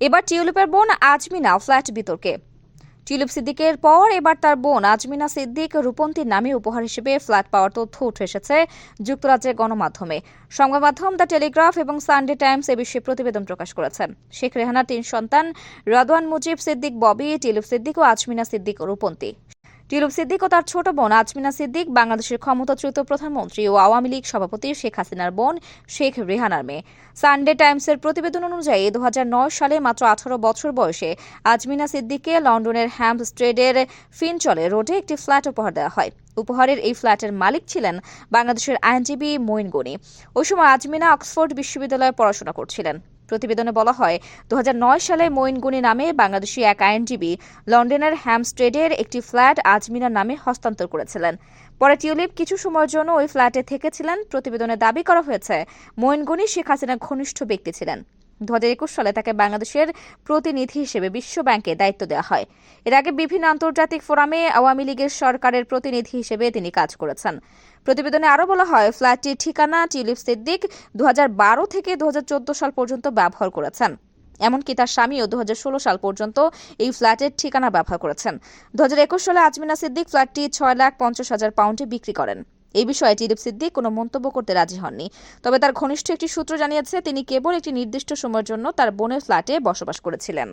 এবার টিউলিপের বোন আজমিনা ফ্ল্যাট বিতর্কে। টিউলিপ সিদ্দিকের পর এবার তার বোন আজমিনা সিদ্দিক রূপন্তীর নামে উপহার হিসেবে ফ্ল্যাট পাওয়ার তথ্য উঠে এসেছে যুক্তরাজ্যের গণমাধ্যমে। সংবাদ মাধ্যম দ্য টেলিগ্রাফ এবং সানডে টাইমস এ বিষয়ে প্রতিবেদন প্রকাশ করেছেন। শেখ রেহানার তিন সন্তান রাদওয়ান মুজিব সিদ্দিক ববি, টিউলিপ সিদ্দিক ও আজমিনা সিদ্দিক রূপন্তী। টিউলিপ সিদ্দিক ও তার ছোট বোন আজমিনা সিদ্দিক, বাংলাদেশের ক্ষমতাচ্যুত প্রধানমন্ত্রী ও আওয়ামী লীগ সভাপতি শেখ হাসিনার বোন শেখ রেহানার মেয়ে। সানডে টাইমসের প্রতিবেদন অনুযায়ী দুহাজার নয় সালে মাত্র আঠারো বছর বয়সে আজমিনা সিদ্দিককে লন্ডনের হ্যাম্পস্ট্রেডের ফিনচলে রোডে একটি ফ্ল্যাট উপহার দেওয়া হয়। উপহারের এই ফ্ল্যাটের মালিক ছিলেন বাংলাদেশের আইনজীবী মঈন গনি। ওই সময় আজমিনা অক্সফোর্ড বিশ্ববিদ্যালয়ে পড়াশোনা করছিলেন। প্রতিবেদনে বলা হয় দু হাজার নয় সালে মঈন গুনি নামে বাংলাদেশি এক আইনজীবী লন্ডনের হ্যামস্ট্রেডের একটি ফ্ল্যাট আজমিনার নামে হস্তান্তর করেছিলেন। পরে টিউলিপ কিছু সময়ের জন্য ওই ফ্ল্যাটে থেকেছিলেন। প্রতিবেদনে দাবি করা হয়েছে, মঈন গুনি শেখ হাসিনার ঘনিষ্ঠ ব্যক্তি ছিলেন। দু হাজার একুশ সালে তাকে বাংলাদেশের প্রতিনিধি হিসেবে বিশ্ব ব্যাংকে দায়িত্ব দেওয়া হয়। এর আগে বিভিন্ন আন্তর্জাতিক ফোরামে আওয়ামী লীগের সরকারের প্রতিনিধি হিসেবে তিনি কাজ করেছেন। প্রতিবেদনে আরও বলা হয় ফ্ল্যাটটির ঠিকানা টিলিপ সিদ্দিক দু হাজার বারো থেকে দু হাজার চোদ্দ সাল পর্যন্ত ব্যবহার করেছেন। এমনকি তার স্বামীও দুহাজার ষোলো সাল পর্যন্ত এই ফ্ল্যাটের ঠিকানা ব্যবহার করেছেন। দু হাজার একুশ সালে আজমিনা সিদ্দিক ফ্ল্যাটটি ছয় লাখ পঞ্চাশ হাজার পাউন্ডে বিক্রি করেন। এই বিষয়ে টিডিপ সিদ্দিক কোনো মন্তব্য করতে রাজি হননি। তবে তার ঘনিষ্ঠ একটি সূত্র জানিয়েছে, তিনি কেবল একটি নির্দিষ্ট সময়ের জন্য তার বোনের ফ্ল্যাটে বসবাস করেছিলেন।